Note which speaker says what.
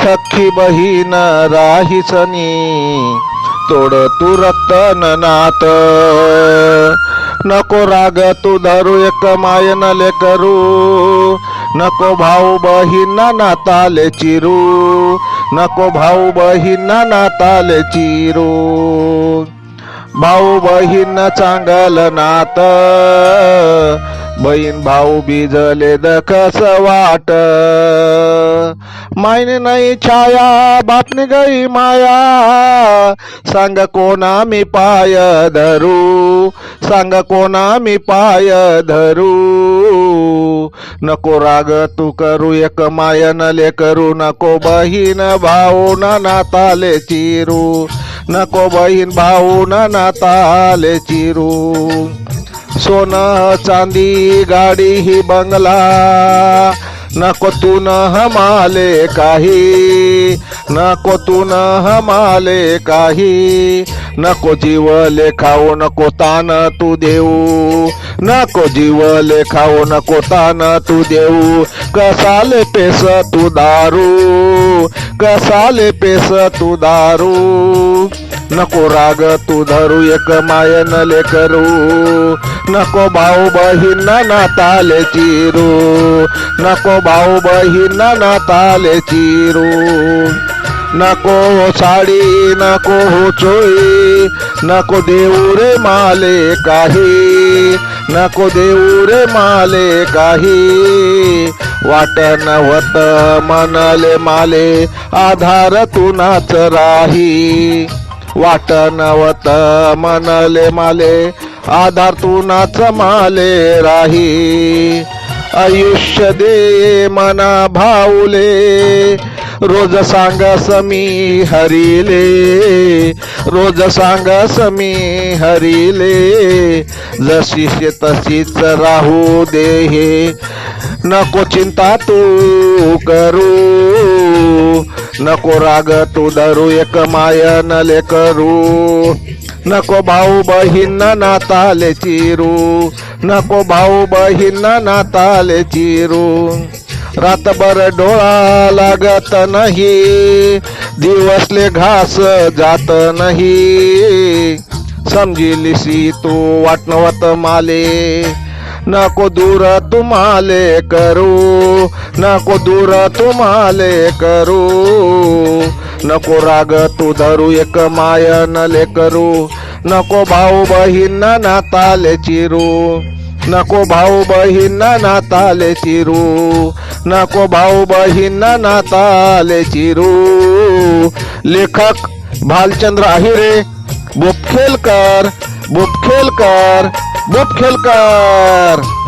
Speaker 1: सखी बहीण राहिसनी तोड तू रतन नात. नको राग तू धरू एक मायन लेकरू नको भाऊ बहीण नाताले चिरू. नको भाऊ बहीण नाताले चिरू. भाऊ बहीण चांगल नात. बहीण भाऊ बीजले दखस वाट? मायने नाही छाया बापने गई माया. सांग कोणा मी पाय धरू? सांग कोणा मी पाय धरू? नको राग तू करू एक मायन ले करू. नको बहीण भाऊ ना नाताले चिरू. नको बहीण भाऊ ना नाताले चिरू. सोनं चांदी गाडी ही बंगला. नको तू न हमाले काही. नको तू न हमाले काही. नको जीवले खाऊ नको तान तू देऊ. नको जीवले खाऊ नको तान तू देऊ. कसाले पेस तू दारू? कसाले पेस तू दारू. नको राग तू धरू एक मायन ले करू नको भाऊ बहीण नाताले चिरू. नको भाऊ बहीण नाताले चिरू. नको हो साडी नको हो चोळी. नको देऊ रे माले काही. नको देऊ रे माले काही. वाटण वत मनले माले आधार तुनाच राही. वाट वत मनले माले आधार तुनाच माले राही. आयुष्य दे मना भाऊले रोज सांगस मी हरिले रोज सांगस मी हरिले जशी तशीच राहू देहे नको चिंता तू करू नको राग तू धरू एक मायनले करू. नको भाऊ बहीण नाताले चिरू नको भाऊ बहीण नाताले चिरू. रातभर डोळा लागत नाही. दिवसले घास जात नाही. समजिलीसी तू वाटणवत माले. नको दूर तुम्हाले करू. नको दूर तुम्हाले करू. नको राग तू धरू एक मायनले करू. नको भाऊ बहीण नाताले चिरू. नको भाऊ बहीण नाताले चिरू. नको भाऊ बहीण नाताले चिरू. लेखक भालचंद्र आहिरे बुपखेलकर बुपखेलकर बुपखेलकर